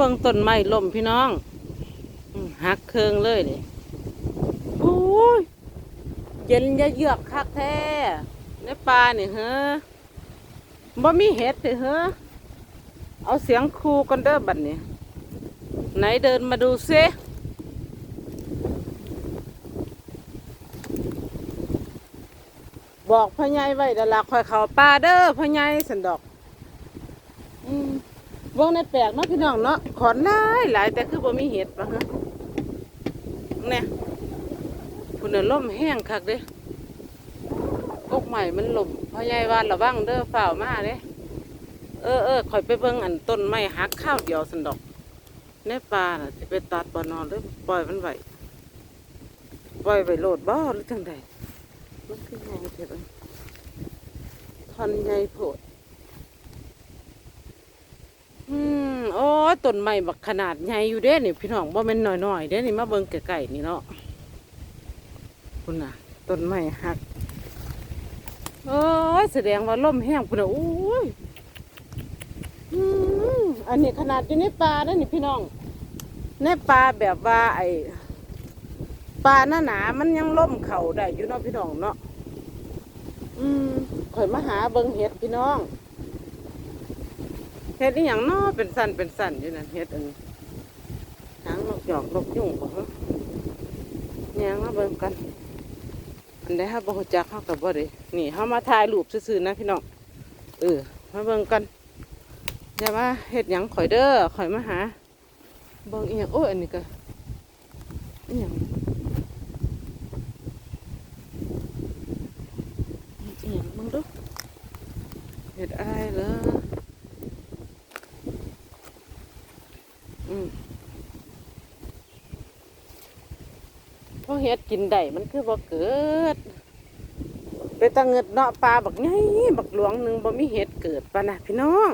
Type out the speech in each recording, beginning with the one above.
เบิ่งต้นไม้ล่มพี่น้องหักเคืองเลยนี่โอ้ยเย็นยะเยือกคักแท้ในป่านี่เฮ้อบ่มีเห็ดเลยเฮ้อเอาเสียงครูกันเด้อบัดนี้ไหนเดินมาดูซิบอกพ่อใหญ่ไว้เดี๋ยวลาคอยเขาป่าเด้อพ่อใหญ่สันดอก เบิ่งในแปลกเนาะพี่น้องเนาะขอนหลายหลายแต่คือบ่มีเห็ดปะฮะเนี่ยพุ่นน่มแห้งคักเด้กกใหม่มันลมพ่อใหญ่ว่าระวังเด้อฝ่าวมาเด้เออเออข่อยไปเบิ่งอันต้นไม้หักข้าวเดียวสันดอกในป่าน่ะสิไปตัดบ่นอนหรือปล่อยมันไว้ปล่อยไว้โลดบ่หรือจังใดมันคือไงเถอะท่อนใหญ่โพด อืมโอ้ย ต้นไม้บักขนาดใหญ่อยู่เด้นี่พี่น้องบ่แม่นน้อยๆเด้นี่มาเบิ่งไกลๆนี่เนาะคุณน่ะต้นไม้หักโอ้ยแสดงว่าลมแห้งพุ่นน่ะโอ้ยอันนี้ขนาดอยู่ในป่าเด้นี่พี่น้องในป่าแบบว่า ไอ้ป่าหน้าหนามันยังล่มเข่าได้อยู่เนาะพี่น้องเนาะอืมข่อยมาหาเบิ่งเห็ดพี่น้อง เฮ็ดอีหยังนาะเป็นสันเป็นสันอยู่นั่นเฮ็ดอันหางนกหยอกนกยุ่งบ่ฮะย่างมาเบิ่งกันอันใดฮาบ่ฮู้จักเฮาก็บ่ได้นี่เฮามาถ่ายรูปซื่อๆนะพี่น้องเออมาเบิ่งกันอย่ามาเฮ็ดหยังข่อยเด้อข่อยมาหาเบิ่งอีหยังโอ้ยอันนี้ก็อีหยังอีหยังมึงดูเฮ็ดอะไรเหรอ อืมพอเฮ็ดกินได้มันคือบ่เกิดเป็นตะเงิดเนาะปลาบักไงบักหลวงหนึ่งบ่มีเห็ดเกิดปะนะพี่น้อง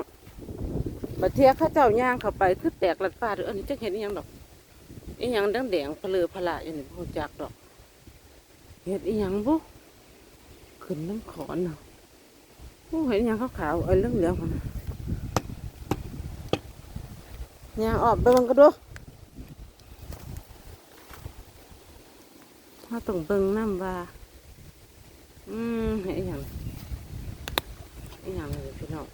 บัดเทียข้าเจ้าย่างเข้าไปคือแตกลัดฟ้าหรืออันนี้จะเห็นอีหยังดอกอีหยังแดงแดงเพลือพละอย่างนี้บ่รู้จักดอกเห็ดอีหยังบ่ขึ้นน้ำขอนเนาะโอ้เห็นหยังขาวๆเอ้ยเหลืองๆมันน่ะย่างออกไปบิ่งก็ดู ถ้าต้องเบิ่งน้ำว่า อืมเห็นอหย่างอหย่างเลยพี่น้อง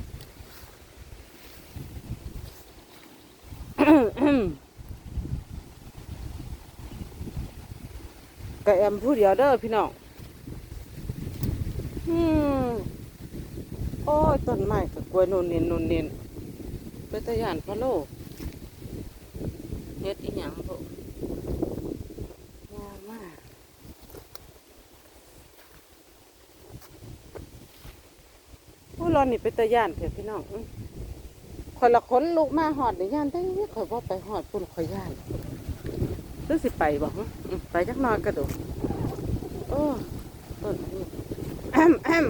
กะแอมผู้เดียวเด้อพี่น้องอืมโอ้ยต้นไม้กับกล้วยนนเนียนนนเนียนเป็นตะยานพะโลเฮ็ดอีหยังพวกงามมาก ผู้ร อนนี่เป็นตะย่านเถอะพี่น้องอื้อข่อยละคนลูกมาหอดในย่านแต่นี่ข่อยว่าไปหอดปุ่นข่อยย่านหรือสิไปบ่ฮะอื้อไปจักหน้อยกระโดดโอ้ต้นนี้แอมแอม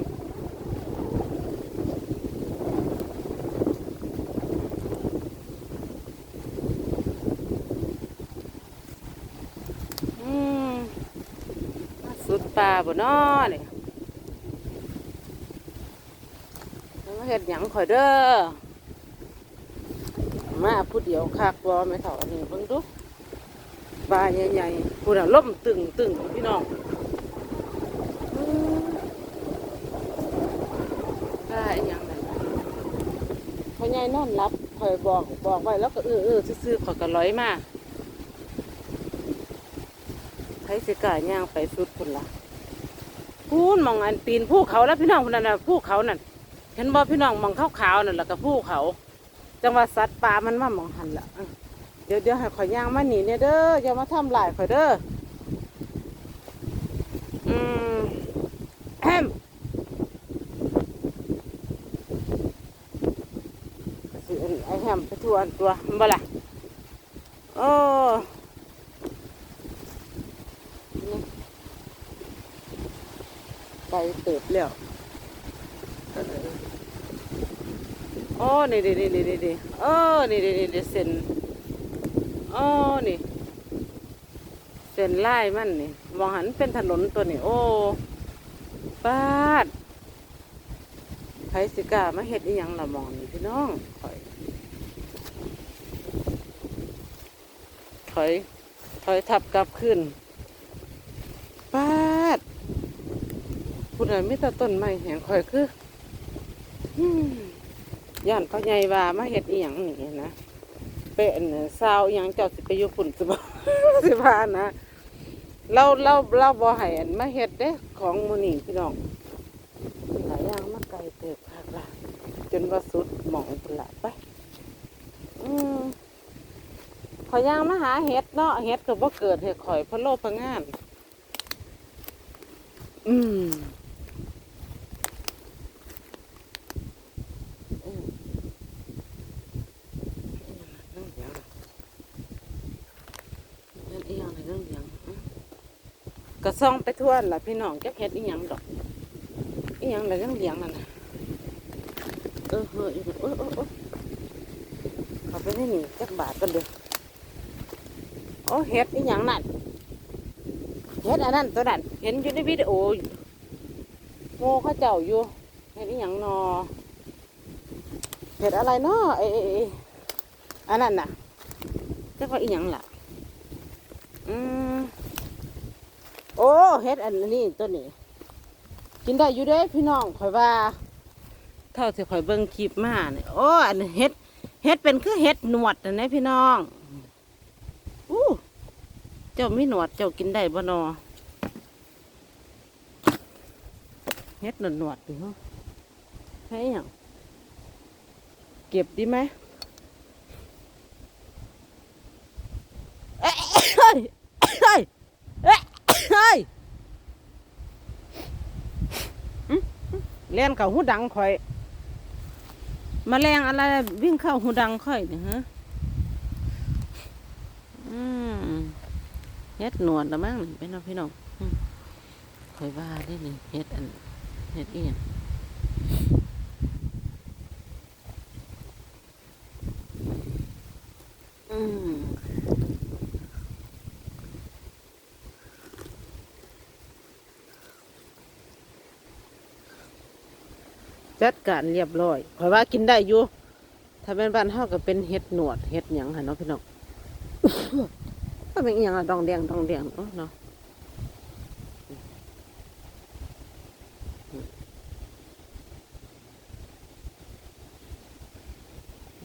อืมสุดป่าบ่น้อนี่มา เฮ็ดหยังข่อยเด้อมาผู้เดียวคักบ่แม่เฒ่าอันนี้เบิ่งดูปลาใหญ่ๆผู้น่ะล่มตึงตึงพี่น้องปลาอีหยังนั่นน่ะพ่อใหญ่นอนหลับข่อยบอกบอกไว้แล้วก็เออเออซื่อๆข่อยก็ร้อยมาใครสิกล้าย่างไปสุดพุ่นล่ะพูนมองอันตีนภูเขาแล้วพี่น้องพุ่นน่ะน่ะภูเขานั่น เห็นบ่พี่น้องมองขาวขาวๆนั่นแหละกับผู้เขา จังว่าสัตว์ป่ามันมามองหันละเดี๋ยวเดี๋ยวให้ข่อยย่างมาหนีเนี่ยเด้ออย่ามาทำลายข่อยเด้ออืมแฮมสิไอแฮมไปทั่วนตัวมันบ่ล่ะโอ้ไปเติบแล้ว โอ้นี่นี่นี่นี่นี่โอ้นี่นี่นี่เส้นโอ้นี่เส้นลายมันนี่มองหันเป็นถนนตัวนี้โอ้ปาดไผสิกามาเฮ็ดอีหยังละมองนี่พี่น้องข่อยอยถอยทับกลับขึ้นปาดผู้ใดไม่ต่ต้นไม้แหงข่อยคืออืม ย่านเขาใหญ่ว่ามาเฮ็ดอีหยังนี่นะเป็นซาวอีหยังเจ้าสิไปอยู่ฝุ่นสิบสิพานะเราเราเราบ่ให้อันมาเฮ็ดเด้ของมื้อนี้พี่น้องหลายอย่างมาไกลเติบคักละจนว่าสุดหมองพุ่นละไปอืมขอยย่างมาหาเห็ดเนาะเห็ดก็บ่เกิดเห็ดข่อยเพราะโลพะงาน อืมอืมเรื่องเอียงเรื่องเอียงอืม ก็ซ่องไปทั่วล่ะพี่น้องจักเห็ดอีหยังดอกอีหยังอะไรเรื่องเลี้ยงนั่นนะเออเฮ้ยเออเออเออเขาไปนี่นี่จักบาทกันเด้อโอ้เห็ดอีหยังนั่นเห็ดอันนั้นตัวนั้นเห็นอยู่ในวิดีโอโง่เขาเจ้าอยู่เห็ดอีหยังนอเห็ดอะไรเนาะเอเออันนั้นน่ะจักว่าอีหยังล่ะ อืม โอ้เห็ดอันนี้ตัวนี้ กินได้อยู่เด้พี่น้องข่อยว่า เท่าที่ข่อยเบิ่งคลิปมาเนี่ยโอ้อันนี้เห็ดเฮ็ดเป็นคือเฮ็ดหนวดนะเนี่ยพี่น้องอู้เจ้ามีหนวดเจ้ากินได้บ่นอเฮ็ดหนวดหนวดดิฮะให้ยเก็บดีไหมเอ้ยเฮ้ยเฮ้ยเอ้ยเฮ้ยอื้อ ล่นกับหูดังข่อยมแมลงอะไรวิ่งเข้าหูดังค่อยเนี่ยฮะอืมเฮ็ดหนวดละมั้งนี่เป็นเองพี่น้องค่อยว่าได้นี่เฮ็ดอันเฮ็ดอีหยัง จัดการเรียบร้อยข่อยว่ากินได้อยู่ถ้าเป็นบ้านเฮาก็เป็นเห็ดหนวดเห็ดหยังหั่นเนาะพี่น้องถ้าเป็นอหยังอะดองแดงดองแดงเนาะเนาะ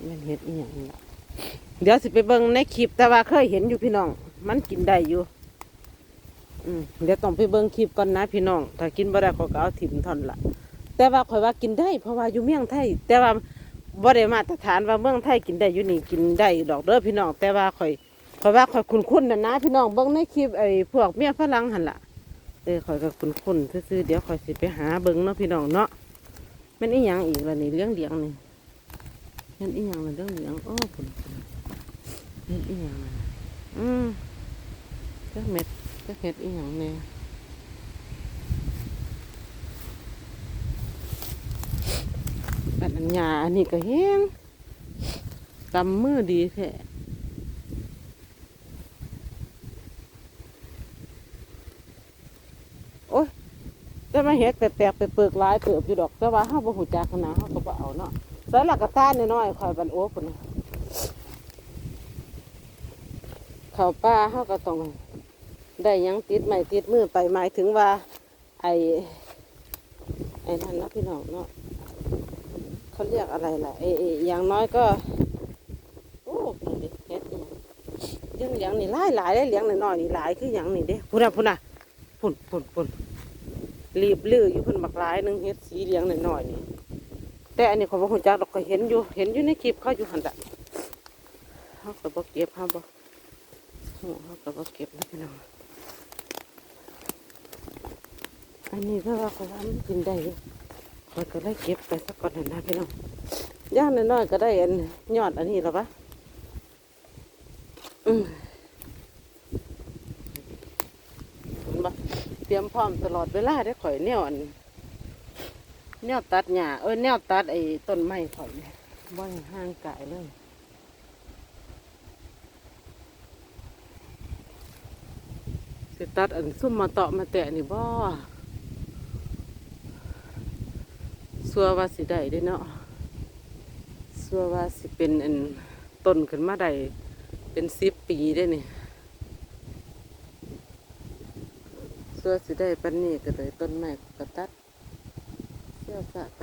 แมันเห็ดอีหยังเดี๋ยวสิไปเบิ่งในคลิปแต่ว่าเคยเห็นอยู่พี่น้อง มันกินได้อยู่อืมเดี๋ยวต้องไปเบิ่งคลิปก่อนนะพี่น้อง ถ้ากินบ่ได้ขาก็เอาถิ่มท่อนละ แต่ว่าข่อยว่ากินได้ เพราะว่าอยู่เมืองไทย แต่ว่าบ่ได้มาตรฐานว่าเมืองไทยกินได้อยู่นี่กินได้ดอกเด้อพี่น้องแต่ว่าข่อยข่อยว่าข่อยคุ้นๆน่ะนะพี่น้องเบิ่งในคลิปไอ้พวกเมียฝรั่งหั่นล่ะเออข่อยก็คุ้นๆซื่อๆเดี๋ยวข่อยสิไปหาเบิ่งเนาะพี่น้องเนาะมันอีหยังอีกล่ะนี่เลี้ยงเลี้ยงนี่มันอีหยังล่ะเลี้ยงเลี้ยงโอ้พุ่นเฮ็ดอีหยังอืมจักเม็ดจักเฮ็ดอีหยังแน่อันนั้น หญ้าอันนี้ก็แห้งกำมือดีแท้โอ้ยแต่มาเห็ดแตกๆไปเปลือกลายเติบอยู่ดอก แต่ว่าเฮาบ่ฮู้จักนาดเฮาก็บ่เอาเนาะใส่ละกระตาน้อยๆข่อยบันโอ้พุ่นน่ะเขาป่าเฮาก็ต้องได้ยังติดไม้ติดมือไปหมายถึงว่า ไอ้ไอ้นั่นนะพี่น้องเนาะ เขาเรียกอะไรล่ะไอ้ไอ้อย่างน้อยก็โอ้พุ่นเฮ็ดอีหยังเลี้ยงนี่หลายหลายเลยเลี้ยงน้อยๆนี่หลายคือหยังนี่เด้พุ่นน่ะพุ่นน่ะพุ่นพุ่นพุ่นรีบลื้ออยู่พุ่นบักหลายหนึงเฮ็ดสีเหลี้ยงหน้อยๆนี่แต่อันนี้เขาบ่ฮู้จักดอกก็เห็นอยู่เห็นอยู่ในคลิปเขาอยู่หันละเฮาก็บ่เก็บเฮาบ่ฮู้เฮาก็บ่เก็บนะพี่น้องอันนี้ถ้าว่าเขาว่ามันกินได้ อยู่ข้อยก็เลยเก็บไปสักก่อนนั่นนะพี่น้องย่างน้อยๆก็ได้อันยอดอันนี้แล้วปะอืมเห็นปะเตรียมพร้อมตลอดเวลาได้ข่อยแนวอันแนวตัดหญ้าเออแนวตัดไอ้ต้นไม้ข่อยเนี่ยบ่ให้ห่างไกลเลยสิตัดอันซุ่มมาเตาะมาแตะนี่บ่ สัวว่าสิได้ได้เนาะสัวว่าสิเป็นอนต้นขึ้นมาได้เป็นสิบปีได้นี่สัวสิได้ปันนี่ก็เลยต้นไม้กระตัดเสี้ยวสะไป